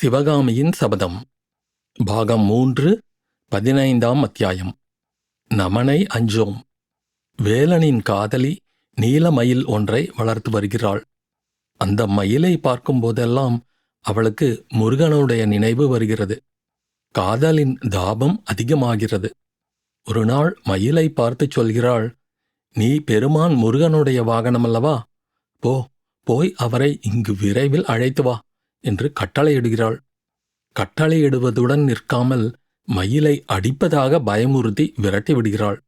சிவகாமியின் சபதம். பாகம் மூன்று பதினைந்தாம் அத்தியாயம். நமனை அஞ்சோம். வேலனின் காதலி நீலமயில் ஒன்றை வளர்த்து வருகிறாள். அந்த மயிலை பார்க்கும்போதெல்லாம் அவளுக்கு முருகனுடைய நினைவு வருகிறது. காதலின் தாபம் அதிகமாகிறது. ஒரு நாள் மயிலை பார்த்துச் சொல்கிறாள் நீ பெருமான் முருகனுடைய வாகனமல்லவா? போ போய் அவரை இங்கு விரைவில் அழைத்து வா. என்று கட்டளையிடுகிறாள். கட்டளையிடுவதுடன் நிற்காமல் மயிலை அடிப்பதாக பயமுறுத்தி விரட்டிவிடுகிறாள்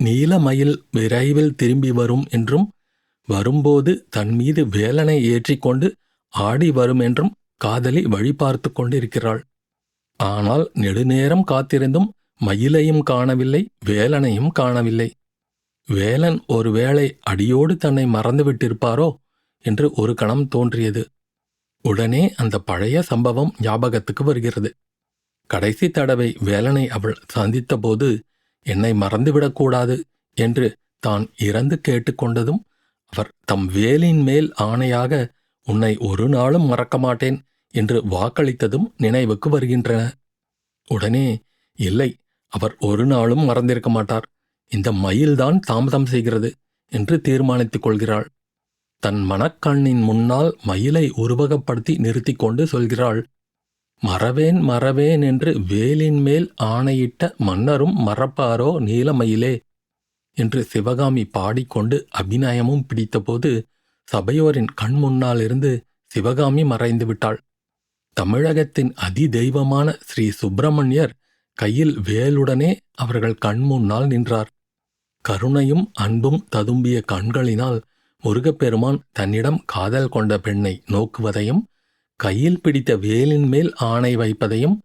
நீல மயில் விரைவில் திரும்பி வரும் என்றும் வரும்போது தன் மீது வேலனை ஏற்றிக்கொண்டு ஆடி வரும் என்றும் காதலி வழி பார்த்து கொண்டிருக்கிறாள். ஆனால் நெடுநேரம் காத்திருந்தும் மயிலையும் காணவில்லை வேலனையும் காணவில்லை. வேலன் ஒருவேளை அடியோடு தன்னை மறந்துவிட்டிருப்பாரோ என்று ஒரு கணம் தோன்றியது. உடனே அந்த பழைய சம்பவம் ஞாபகத்துக்கு வருகிறது. கடைசி தடவை வேலனை அவள் சந்தித்தபோது என்னை மறந்துவிடக்கூடாது என்று தான் இறந்து கேட்டுக்கொண்டதும் அவர் தம் வேலின் மேல் ஆணையாக உன்னை ஒரு நாளும் மறக்க மாட்டேன் என்று வாக்களித்ததும் நினைவுக்கு வருகின்றன. உடனே இல்லை அவர் ஒரு நாளும் மறந்திருக்க மாட்டார். இந்த மயில்தான் தாமதம் செய்கிறது என்று தீர்மானித்துக் கொள்கிறாள். தன் மனக்கண்ணின் முன்னால் மயிலை உருவகப்படுத்தி நிறுத்திக் கொண்டு சொல்கிறாள் மறவேன் மறவேன் என்று வேலின் மேல் ஆணையிட்ட மன்னரும் மறப்பாரோ நீலமயிலே என்று சிவகாமி பாடிக்கொண்டு அபிநயமும் பிடித்தபோது சபையோரின் கண் முன்னாலிருந்து சிவகாமி மறைந்து விட்டாள். தமிழகத்தின் அதிதெய்வமான ஸ்ரீ சுப்பிரமணியர் கையில் வேலுடனே அவர்கள் கண் முன்னால் நின்றார். கருணையும் அன்பும் ததும்பிய கண்களினால் முருகப்பெருமான் தன்னிடம் காதல் கொண்ட பெண்ணை நோக்குவதையும் கையில் பிடித்த வேலின் மேல் ஆணை வைப்பதையும்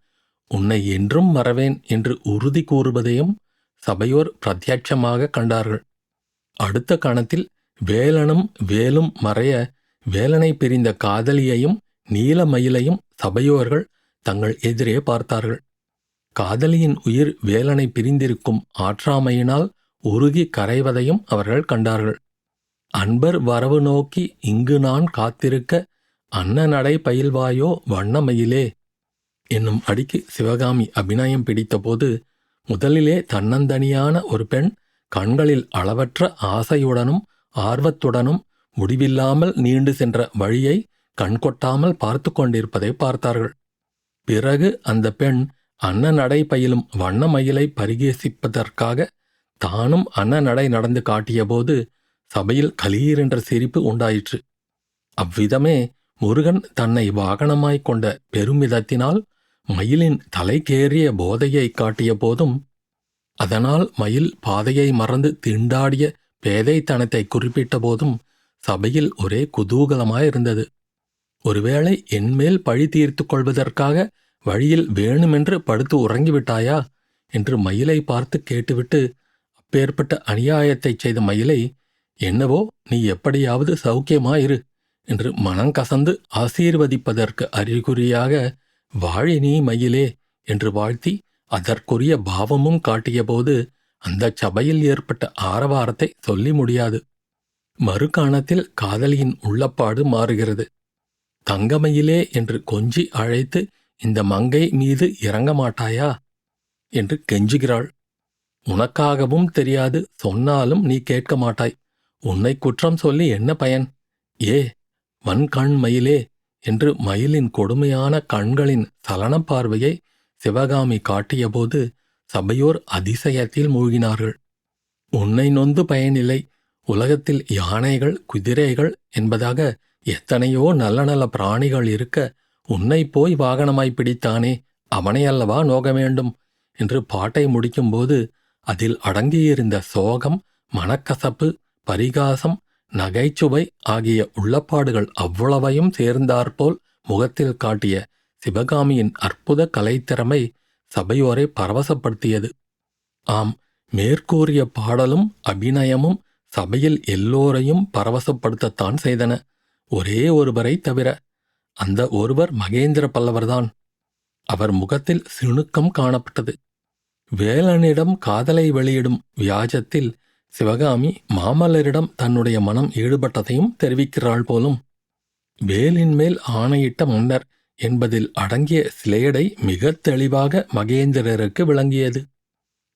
உன்னை என்றும் மறவேன் என்று உறுதி கூறுவதையும் சபையோர் பிரத்யட்சமாக கண்டார்கள். அடுத்த கணத்தில் வேலனும் வேலும் மறைய வேலனை பிரிந்த காதலியையும் நீலமயிலையும் சபையோர்கள் தங்கள் எதிரே பார்த்தார்கள். காதலியின் உயிர் வேலனை பிரிந்திருக்கும் ஆற்றாமையினால் உருகி கரைவதையும் அவர்கள் கண்டார்கள். அன்பர் வரவு நோக்கி இங்கு நான் காத்திருக்க அன்னநடை பயில்வாயோ வண்ணமயிலே என்னும் அடிக்கு சிவகாமி அபிநயம் பிடித்தபோது முதலிலே தன்னந்தனியான ஒரு பெண் கண்களில் அளவற்ற ஆசையுடனும் ஆர்வத்துடனும் முடிவில்லாமல் நீண்டு சென்ற வழியை கண்கொட்டாமல் பார்த்து கொண்டிருப்பதை பார்த்தார்கள். பிறகு அந்த பெண் அன்னநடை பயிலும் வண்ணமயிலை பரிகேசிப்பதற்காக தானும் அன்னநடை நடந்து காட்டியபோது சபையில் கலீரென்ற சிரிப்பு உண்டாயிற்று. அவ்விதமே முருகன் தன்னை வாகனமாய்க் கொண்ட பெருமிதத்தினால் மயிலின் தலைக்கேறிய போதையை காட்டிய போதும் அதனால் மயில் பாதையை மறந்து திண்டாடிய பேதைத்தனத்தை குறிப்பிட்ட போதும் சபையில் ஒரே குதூகலமாயிருந்தது. ஒருவேளை என்மேல் பழி தீர்த்து கொள்வதற்காக வழியில் வேணுமென்று படுத்து உறங்கிவிட்டாயா என்று மயிலை பார்த்து கேட்டுவிட்டு அப்பேற்பட்ட அநியாயத்தைச் செய்த மயிலை என்னவோ நீ எப்படியாவது சௌக்கியமாயிரு என்று மனங்கசந்து ஆசீர்வதிப்பதற்கு அறிகுறியாக வாழினி மயிலே என்று வாழ்த்தி அதற்குரிய பாவமும் காட்டியபோது அந்தச் சபையில் ஏற்பட்ட ஆரவாரத்தை சொல்லி முடியாது. மறுகாணத்தில் காதலியின் உள்ளப்பாடு மாறுகிறது. தங்கமயிலே என்று கொஞ்சி அழைத்து இந்த மங்கை மீது இறங்க மாட்டாயா? என்று கெஞ்சுகிறாள். உனக்காகவும் தெரியாது சொன்னாலும் நீ கேட்க மாட்டாய். உன்னை குற்றம் சொல்லி என்ன பயன்? ஏ வன்கண் மயிலே என்று மயிலின் கொடுமையான கண்களின் சலனப் பார்வையை சிவகாமி காட்டியபோது சபையோர் அதிசயத்தில் மூழ்கினார்கள். உன்னை நொந்து பயனில்லை. உலகத்தில் யானைகள் குதிரைகள் என்பதாக எத்தனையோ நல்ல நல்ல பிராணிகள் இருக்க உன்னை போய் வாகனமாய் பிடித்தானே? அவனையல்லவா நோக வேண்டும்? என்று பாட்டை முடிக்கும்போது அதில் அடங்கியிருந்த சோகம் மனக்கசப்பு பரிகாசம் நகைச்சுவை ஆகிய உள்ளப்பாடுகள் அவ்வளவையும் சேர்ந்தாற்போல் முகத்தில் காட்டிய சிவகாமியின் அற்புத கலைத்திறமை சபையோரை பரவசப்படுத்தியது. ஆம் மேற்கூறிய பாடலும் அபிநயமும் சபையில் எல்லோரையும் பரவசப்படுத்தத்தான் செய்தன. ஒரே ஒருவரை தவிர அந்த ஒருவர் மகேந்திர பல்லவர்தான். அவர் முகத்தில் சிணுக்கம் காணப்பட்டது. வேலனிடம் காதலை வெளியிடும் வியாஜத்தில் சிவகாமி மாமல்லரிடம் தன்னுடைய மனம் ஈடுபட்டதையும் தெரிவிக்கிறாள் போலும் வேலின் மேல் ஆணையிட்ட மன்னர் என்பதில் அடங்கிய சிலேடை மிகத் தெளிவாக மகேந்திரருக்கு விளங்கியது.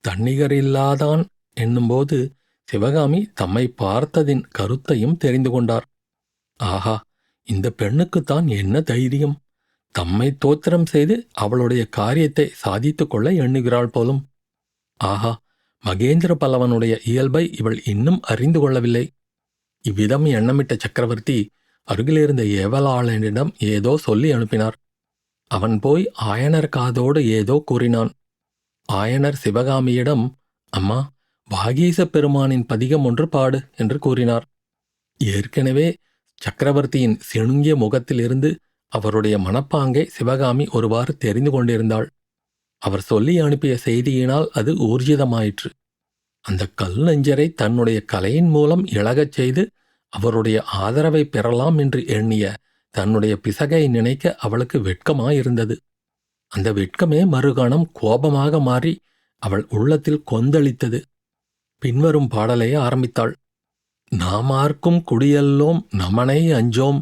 தன்னிகரில்லாதான் என்னும்போது சிவகாமி தம்மை பார்த்ததின் கருத்தையும் தெரிந்து கொண்டார். ஆஹா இந்த பெண்ணுக்குத்தான் என்ன தைரியம்? தம்மை தோத்திரம் செய்து அவளுடைய காரியத்தை சாதித்துக் கொள்ள எண்ணுகிறாள் போலும். ஆஹா மகேந்திர பல்லவனுடைய இயல்பை இவள் இன்னும் அறிந்து கொள்ளவில்லை. இவ்விதம் எண்ணமிட்ட சக்கரவர்த்தி அருகிலிருந்த ஏவலாளனிடம் ஏதோ சொல்லி அனுப்பினார். அவன் போய் ஆயனர் காதோடு ஏதோ கூறினான். ஆயனர் சிவகாமியிடம் அம்மா வாகீச பெருமானின் பதிகம் ஒன்று பாடு என்று கூறினார். ஏற்கனவே சக்கரவர்த்தியின் சிணுங்கிய முகத்திலிருந்து அவருடைய மனப்பாங்கை சிவகாமி ஒருவாறு தெரிந்து கொண்டிருந்தாள். அவர் சொல்லி அனுப்பிய செய்தியினால் அது ஊர்ஜிதமாயிற்று. அந்த கல் நெஞ்சரை தன்னுடைய கலையின் மூலம் இழகச் செய்து அவருடைய ஆதரவை பெறலாம் என்று எண்ணிய தன்னுடைய பிசகை நினைக்க அவளுக்கு வெட்கமாயிருந்தது. அந்த வெட்கமே மறுகணம் கோபமாக மாறி அவள் உள்ளத்தில் கொந்தளித்தது. பின்வரும் பாடலை ஆரம்பித்தாள். நாமார்க்கும் குடியல்லோம் நமனை அஞ்சோம்.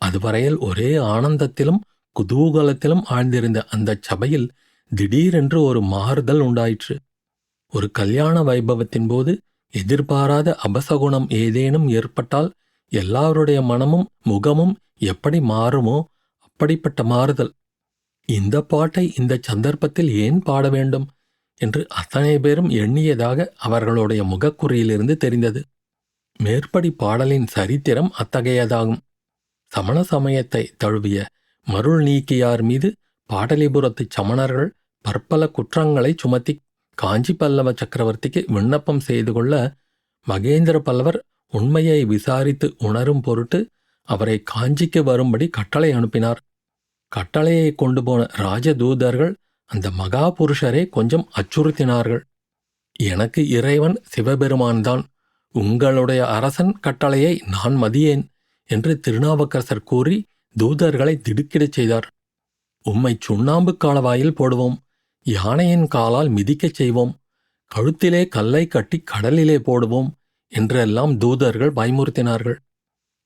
அதுவரையில் ஒரே ஆனந்தத்திலும் குதூகலத்திலும் ஆழ்ந்திருந்த அந்தச் சபையில் திடீரென்று ஒரு மாறுதல் உண்டாயிற்று. ஒரு கல்யாண வைபவத்தின் போது எதிர்பாராத அபசகுணம் ஏதேனும் ஏற்பட்டால் எல்லாருடைய மனமும் முகமும் எப்படி மாறுமோ அப்படிப்பட்ட மாறுதல். இந்த பாட்டை இந்த சந்தர்ப்பத்தில் ஏன் பாட வேண்டும் என்று அத்தனை பேரும் எண்ணியதாக அவர்களுடைய முகக்குறியிலிருந்து தெரிந்தது. மேற்படி பாடலின் சரித்திரம் அத்தகையதாகும். சமண சமயத்தை தழுவிய மருள் நீக்கியார் மீது பாடலிபுரத்து சமணர்கள் பற்பல குற்றங்களை சுமத்தி காஞ்சி பல்லவ சக்கரவர்த்திக்கு விண்ணப்பம் செய்து கொள்ள மகேந்திர பல்லவர் உண்மையை விசாரித்து உணரும் பொருட்டு அவரை காஞ்சிக்கு வரும்படி கட்டளை அனுப்பினார். கட்டளையை கொண்டு போன ராஜதூதர்கள் அந்த மகா புருஷரை கொஞ்சம் அச்சுறுத்தினார்கள். எனக்கு இறைவன் சிவபெருமான்தான். உங்களுடைய அரசன் கட்டளையை நான் மதியேன் என்று திருநாவுக்கரசர் கூறி தூதர்களை திடுக்கிடச் செய்தார். உம்மை சுண்ணாம்பு காலவாயில் போடுவோம். யானையின் காலால் மிதிக்கச் செய்வோம். கழுத்திலே கல்லை கட்டி கடலிலே போடுவோம் என்றெல்லாம் தூதர்கள் பயமுறுத்தினார்கள்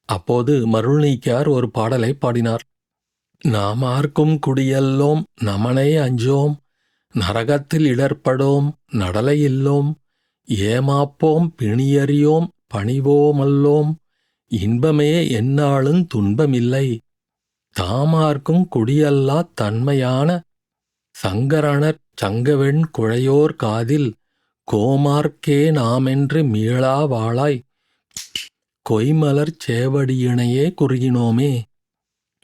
அப்போது மருள்நீக்கியார் ஒரு பாடலை பாடினார். நாமார்க்கும் குடியல்லோம் நமனே அஞ்சோம் நரகத்தில் இடர்படோம் நடலையில்லோம் ஏமாப்போம் பிணியறியோம் பணிவோமல்லோம் இன்பமே எந்நாளும் துன்பமில்லை. தாமார்க்கும் குடியல்லா தன்மையான சங்கரணர் சங்கவெண் குழையோர் காதில் கோமார்க்கே நாமென்று மீளா வாழாய் கொய்மலர் சேவடியினையே குறுகினோமே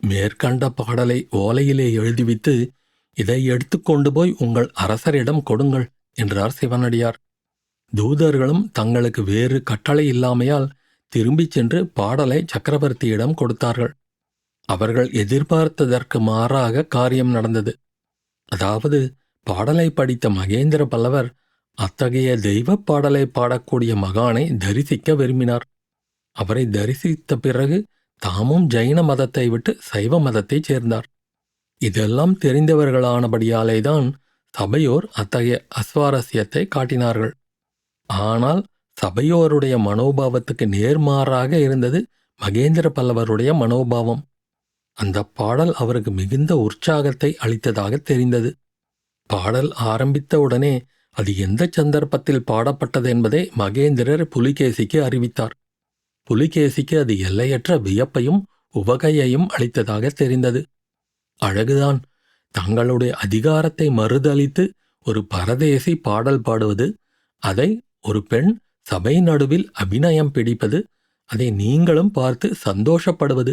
மேற்கண்ட பாடலை ஓலையிலே எழுதிவித்து இதை எடுத்துக்கொண்டு போய் உங்கள் அரசரிடம் கொடுங்கள் என்றார் சிவனடியார். தூதர்களும் தங்களுக்கு வேறு கட்டளை இல்லாமையால் திரும்பிச் சென்று பாடலை சக்கரவர்த்தியிடம் கொடுத்தார்கள். அவர்கள் எதிர்பார்த்ததற்கு மாறாக காரியம் நடந்தது. அதாவது பாடலை படித்த மகேந்திர பல்லவர் அத்தகைய தெய்வப் பாடலை பாடக்கூடிய மகானை தரிசிக்க விரும்பினார். அவரை தரிசித்த பிறகு தாமும் ஜைன மதத்தை விட்டு சைவ மதத்தைச் சேர்ந்தார். இதெல்லாம் தெரிந்தவர்களானபடியாலேதான் சபையோர் அத்தகைய அஸ்வாரஸ்யத்தை காட்டினார்கள். ஆனால் சபையோருடைய மனோபாவத்துக்கு நேர்மாறாக இருந்தது மகேந்திர பல்லவருடைய மனோபாவம். அந்த பாடல் அவருக்கு மிகுந்த உற்சாகத்தை அளித்ததாக தெரிந்தது. பாடல் ஆரம்பித்தவுடனே அது எந்த சந்தர்ப்பத்தில் பாடப்பட்டது என்பதை மகேந்திரர் புலிகேசிக்கு அறிவித்தார். புலிகேசிக்கு அது எல்லையற்ற வியப்பையும் உவகையையும் அளித்ததாக தெரிந்தது. அழகுதான். தங்களுடைய அதிகாரத்தை மறுதளித்து ஒரு பரதேசி பாடல் பாடுவது அதை ஒரு பெண் சபை நடுவில் அபிநயம் பிடிப்பது அதை நீங்களும் பார்த்து சந்தோஷப்படுவது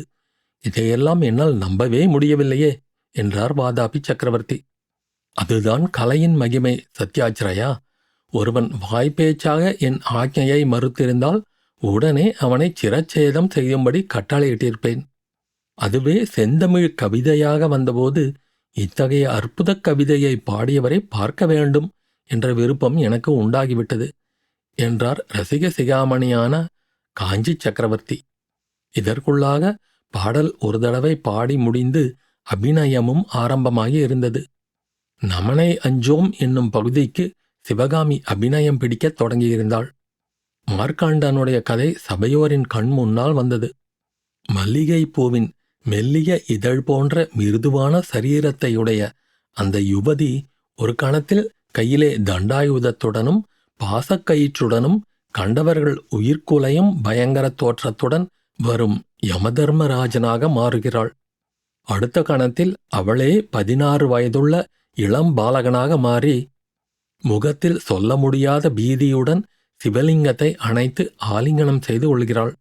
இதையெல்லாம் என்னால் நம்பவே முடியவில்லையே என்றார் வாதாபி சக்கரவர்த்தி. அதுதான் கலையின் மகிமை சத்யாச்சிரயா. ஒருவன் வாய்ப்பேச்சாக என் ஆజ్ఞையை மறுத்திருந்தால் உடனே அவனை சிரச்சேதம் செய்யும்படி கட்டளையிட்டிருப்பேன். அதுவே செந்தமிழ் கவிதையாக வந்தபோது இத்தகைய அற்புதக் கவிதையை பாடியவரை பார்க்க வேண்டும் என்ற விருப்பம் எனக்கு உண்டாகிவிட்டது என்றார் ரசிக சிகாமணியான காஞ்சி சக்கரவர்த்தி. இதற்குள்ளாக பாடல் ஒரு தடவை பாடி முடிந்து அபிநயமும் ஆரம்பமாகி இருந்தது. நமனை அஞ்சோம் என்னும் பகுதிக்கு சிவகாமி அபிநயம் பிடிக்கத் தொடங்கியிருந்தாள். மார்க்காண்டனுடைய கதை சபையோரின் கண் முன்னால் வந்தது. மல்லிகை பூவின் மெல்லிய இதழ் போன்ற மிருதுவான சரீரத்தையுடைய அந்த யுவதி ஒரு கணத்தில் கையிலே தண்டாயுதத்துடனும் பாசக்கயிற்றுடனும் கண்டவர்கள் உயிர்க்குலையும் பயங்கர தோற்றத்துடன் வரும் யமதர்மராஜனாக மாறுகிறாள். அடுத்த கணத்தில் அவளே பதினாறு வயதுள்ள இளம் பாலகனாக மாறி முகத்தில் சொல்ல முடியாத பீதியுடன் சிவலிங்கத்தை அணைத்து ஆலிங்கனம் செய்து கொள்கிறாள்.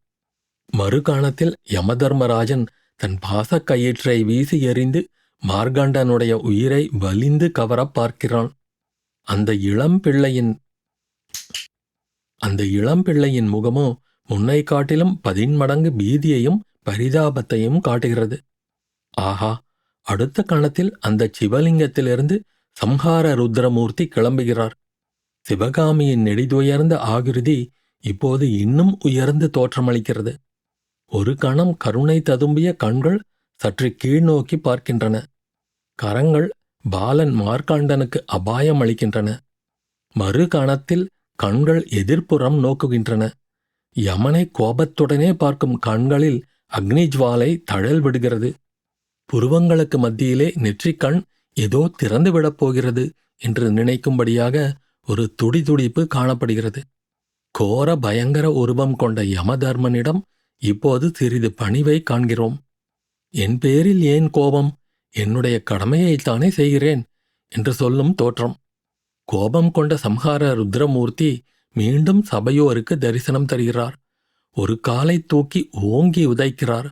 மறுகாணத்தில் யமதர்மராஜன் தன் பாசக் கயிற்றை வீசி எறிந்து மார்கண்டனுடைய உயிரை வலிந்து கவரப் பார்க்கிறான். அந்த இளம் பிள்ளையின் அந்த இளம் பிள்ளையின் முகமோ முன்னை காட்டிலும் பதின்மடங்கு பீதியையும் பரிதாபத்தையும் காட்டுகிறது. ஆஹா அடுத்த கணத்தில் அந்த சிவலிங்கத்திலிருந்து சம்ஹார ருத்ரமூர்த்தி கிளம்புகிறார். சிவகாமியின் நெடிதுயர்ந்த ஆகிருதி இப்போது இன்னும் உயர்ந்து தோற்றமளிக்கிறது. ஒரு கணம் கருணை ததும்பிய கண்கள் சற்று கீழ்நோக்கி பார்க்கின்றன. கரங்கள் பாலன் மார்க்காண்டனுக்கு அபாயம் அளிக்கின்றன மறு கணத்தில் கண்கள் எதிர்ப்புறம் நோக்குகின்றன. யமனை கோபத்துடனே பார்க்கும் கண்களில் அக்னிஜ்வாலை தழல் விடுகிறது. புருவங்களுக்கு மத்தியிலே நெற்றிக்கண் ஏதோ திறந்துவிடப் போகிறது என்று நினைக்கும்படியாக ஒரு துடிதுடிப்பு காணப்படுகிறது. கோர பயங்கர உருவம் கொண்ட யமதர்மனிடம் இப்போது சிறிது பணிவை காண்கிறோம். என் பேரில் ஏன் கோபம்? என்னுடைய கடமையைத்தானே செய்கிறேன் என்று சொல்லும் தோற்றம். கோபம் கொண்ட சம்ஹார ருத்ரமூர்த்தி மீண்டும் சபையோருக்கு தரிசனம் தருகிறார். ஒரு காலை தூக்கி ஓங்கி உதைக்கிறார்.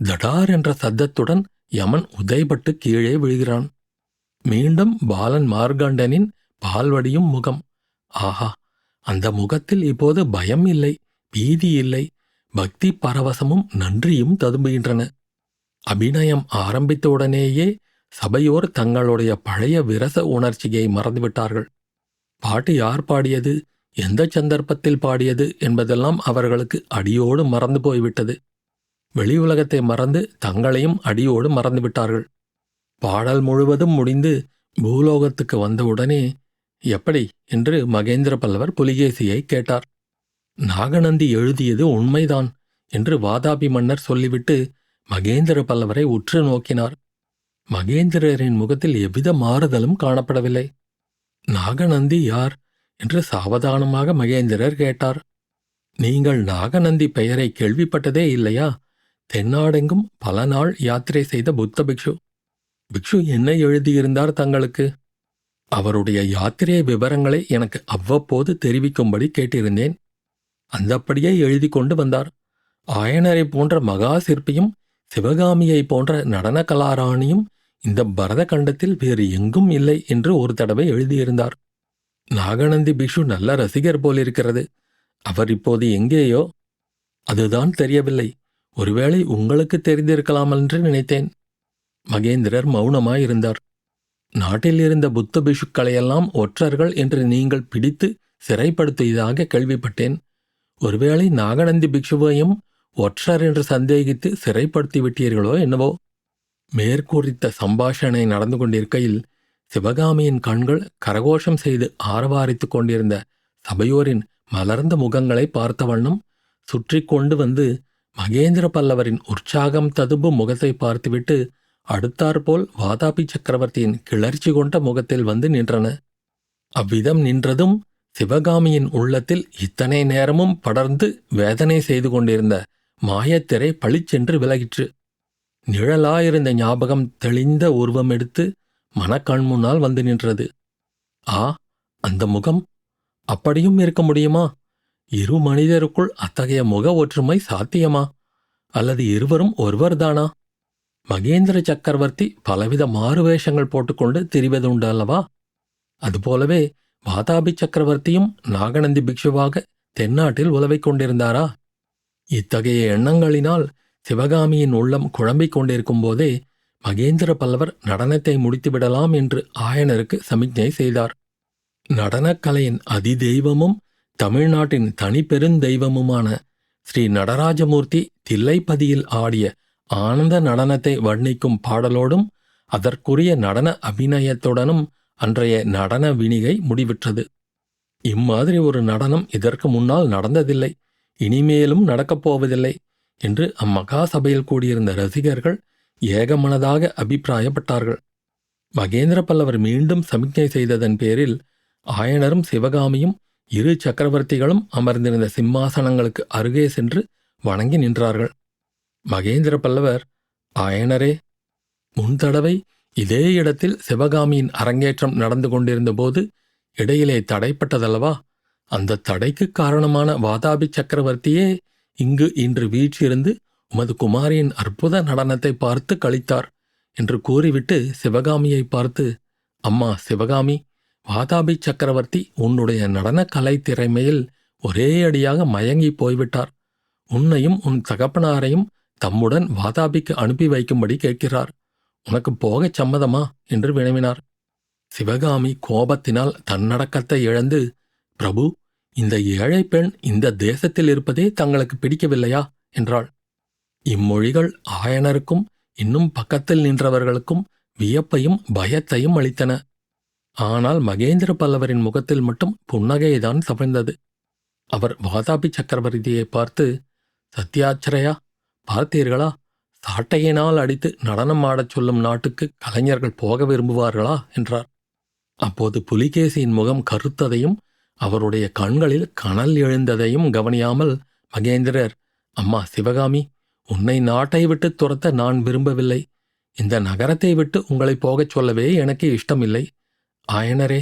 தடார் என்ற சத்தத்துடன் யமன் உதைபட்டு கீழே விழுகிறான். மீண்டும் பாலன் மார்காண்டனின் பால்வடியும் முகம். ஆஹா அந்த முகத்தில் இப்போது பயம் இல்லை பீதி இல்லை. பக்தி பரவசமும் நன்றியும் ததும்புகின்றன. அபிநயம் ஆரம்பித்தவுடனேயே சபையோர் தங்களுடைய பழைய விரச உணர்ச்சியை மறந்துவிட்டார்கள். பாட்டு யார் பாடியது? எந்த சந்தர்ப்பத்தில் பாடியது என்பதெல்லாம் அவர்களுக்கு அடியோடு மறந்து போய்விட்டது. வெளி உலகத்தை மறந்து தங்களையும் அடியோடு மறந்துவிட்டார்கள் பாடல் முழுவதும் முடிந்து பூலோகத்துக்கு வந்தவுடனே எப்படி? என்று மகேந்திர பல்லவர் புலிகேசியை கேட்டார். நாகநந்தி எழுதியது உண்மைதான் என்று வாதாபி மன்னர் சொல்லிவிட்டு மகேந்திர பல்லவரை உற்று நோக்கினார். மகேந்திரரின் முகத்தில் எவ்வித மாறுதலும் காணப்படவில்லை. நாகநந்தி யார்? என்று சாவதானமாக மகேந்திரர் கேட்டார். நீங்கள் நாகநந்தி பெயரை கேள்விப்பட்டதே இல்லையா? தென்னாடெங்கும் பல நாள் யாத்திரை செய்த புத்த பிக்ஷு. பிக்ஷு என்ன எழுதியிருந்தார் தங்களுக்கு. அவருடைய யாத்திரை விவரங்களை எனக்கு அவ்வப்போது தெரிவிக்கும்படி கேட்டிருந்தேன். அந்தப்படியே எழுதி கொண்டு வந்தார். ஆயனரை போன்ற மகா சிற்பியும் சிவகாமியை போன்ற நடன கலாராணியும் இந்த பரத கண்டத்தில் வேறு எங்கும் இல்லை என்று ஒரு தடவை எழுதியிருந்தார். நாகநந்தி பிக்ஷு நல்ல ரசிகர் போலிருக்கிறது. அவர் இப்போது எங்கேயோ? அதுதான் தெரியவில்லை. ஒருவேளை உங்களுக்கு தெரிந்திருக்கலாம் என்று நினைத்தேன். மகேந்திரர் மௌனமாயிருந்தார். நாட்டில் இருந்த புத்த பிஷுக்களையெல்லாம் ஒற்றர்கள் என்று நீங்கள் பிடித்து சிறைப்படுத்தியதாக கேள்விப்பட்டேன். ஒருவேளை நாகநந்தி பிக்ஷுவையும் ஒற்றர் என்று சந்தேகித்து சிறைப்படுத்தி விட்டீர்களோ என்னவோ? மேற்கூறித்த சம்பாஷணை நடந்து கொண்டிருக்கையில் சிவகாமியின் கண்கள் கரகோஷம் செய்து ஆரவாரித்துக் கொண்டிருந்த சபையோரின் மலர்ந்த முகங்களை பார்த்த வண்ணம் சுற்றி கொண்டு வந்து மகேந்திர பல்லவரின் உற்சாகம் ததும்பும் முகத்தை பார்த்துவிட்டு அடுத்தாற்போல் வாதாபி சக்கரவர்த்தியின் கிளர்ச்சி கொண்ட முகத்தில் வந்து நின்றன. அவ்விதம் நின்றதும் சிவகாமியின் உள்ளத்தில் இத்தனை நேரமும் படர்ந்து வேதனை செய்து கொண்டிருந்த மாயத்திரை பளிச்சென்று விலகிற்று. நிழலாயிருந்த ஞாபகம் தெளிந்த உருவம் எடுத்து மனக்கண் முன்னால் வந்து நின்றது. ஆ அந்த முகம்? அப்படியும் இருக்க முடியுமா? இரு மனிதருக்குள் அத்தகைய முக ஒற்றுமை சாத்தியமா? அல்லது இருவரும் ஒருவர்தானா? மகேந்திர சக்கரவர்த்தி பலவித மாறுவேஷங்கள் போட்டுக்கொண்டு திரிவதுண்டு அல்லவா அதுபோலவே வாதாபி சக்கரவர்த்தியும் நாகநந்தி பிக்ஷுவாக தென்னாட்டில் உலவிக் கொண்டிருந்தாரா? இத்தகைய எண்ணங்களினால் சிவகாமியின் உள்ளம் குழம்பிக் கொண்டிருக்கும் போதே மகேந்திர பல்லவர் நடனத்தை முடித்துவிடலாம் என்று ஆயனருக்கு சமிக்ஞை செய்தார். நடனக்கலையின் அதிதெய்வமும் தமிழ்நாட்டின் தனிப்பெருந்தெய்வமுமான ஸ்ரீ நடராஜமூர்த்தி தில்லைப்பதியில் ஆடிய ஆனந்த நடனத்தை வர்ணிக்கும் பாடலோடும் அதற்குரிய நடன அபிநயத்துடனும் அன்றைய நடன வினிகை முடிவிற்றது. இம்மாதிரி ஒரு நடனம் இதற்கு முன்னால் நடந்ததில்லை இனிமேலும் நடக்கப் போவதில்லை என்று அம்மகா சபையில் கூடியிருந்த ரசிகர்கள் ஏகமனதாக அபிப்பிராயப்பட்டார்கள். மகேந்திர பல்லவர் மீண்டும் சமிக்ஞை செய்ததன் பேரில் ஆயனரும் சிவகாமியும் இரு சக்கரவர்த்திகளும் அமர்ந்திருந்த சிம்மாசனங்களுக்கு அருகே சென்று வணங்கி நின்றார்கள். மகேந்திர பல்லவர் ஆயனரே முன்தடவை இதே இடத்தில் சிவகாமியின் அரங்கேற்றம் நடந்து கொண்டிருந்தபோது இடையிலே தடைப்பட்டதல்லவா? அந்த தடைக்கு காரணமான வாதாபி சக்கரவர்த்தியே இங்கு இன்று வீற்றிருந்து உமது குமாரியின் அற்புத நடனத்தை பார்த்து கழித்தார் என்று கூறிவிட்டு சிவகாமியை பார்த்து அம்மா சிவகாமி வாதாபி சக்கரவர்த்தி உன்னுடைய நடனக் கலை திறமையில் ஒரே அடியாக மயங்கி போய்விட்டார். உன்னையும் உன் தகப்பனாரையும் தம்முடன் வாதாபிக்கு அனுப்பி வைக்கும்படி கேட்கிறார். உனக்கு போகச் சம்மதமா? என்று வினவினார். சிவகாமி கோபத்தினால் தன்னடக்கத்தை இழந்து பிரபு இந்த ஏழை பெண் இந்த தேசத்தில் இருப்பதே தங்களுக்கு பிடிக்கவில்லையா? என்றாள். இம்மொழிகள் ஆயனருக்கும் இன்னும் பக்கத்தில் நின்றவர்களுக்கும் வியப்பையும் பயத்தையும் அளித்தன. ஆனால் மகேந்திர பல்லவரின் முகத்தில் மட்டும் புன்னகைதான் சமைந்தது. அவர் வாதாபி சக்கரவர்த்தியை பார்த்து சத்யாச்சரையா பார்த்தீர்களா? சாட்டையினால் அடித்து நடனம் ஆடச் சொல்லும் நாட்டுக்கு கலைஞர்கள் போக விரும்புவார்களா? என்றார். அப்போது புலிகேசியின் முகம் கருத்ததையும் அவருடைய கண்களில் கனல் எழுந்ததையும் கவனியாமல் மகேந்திரர் அம்மா சிவகாமி உன்னை நாட்டை விட்டு துரத்த நான் விரும்பவில்லை. இந்த நகரத்தை விட்டு உங்களை போகச் சொல்லவே எனக்கு இஷ்டமில்லை. ஆயனரே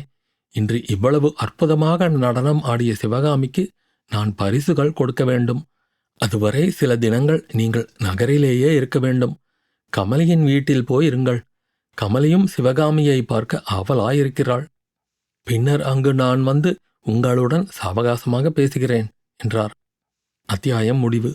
இன்று இவ்வளவு அற்புதமாக நடனம் ஆடிய சிவகாமிக்கு நான் பரிசுகள் கொடுக்க வேண்டும். அதுவரை சில தினங்கள் நீங்கள் நகரிலேயே இருக்க வேண்டும். கமலியின் வீட்டில் போயிருங்கள். கமலியும் சிவகாமியை பார்க்க ஆவலாயிருக்கிறாள். பின்னர் அங்கு நான் வந்து உங்களுடன் சாவகாசமாக பேசுகிறேன் என்றார். அத்தியாயம் முடிவு.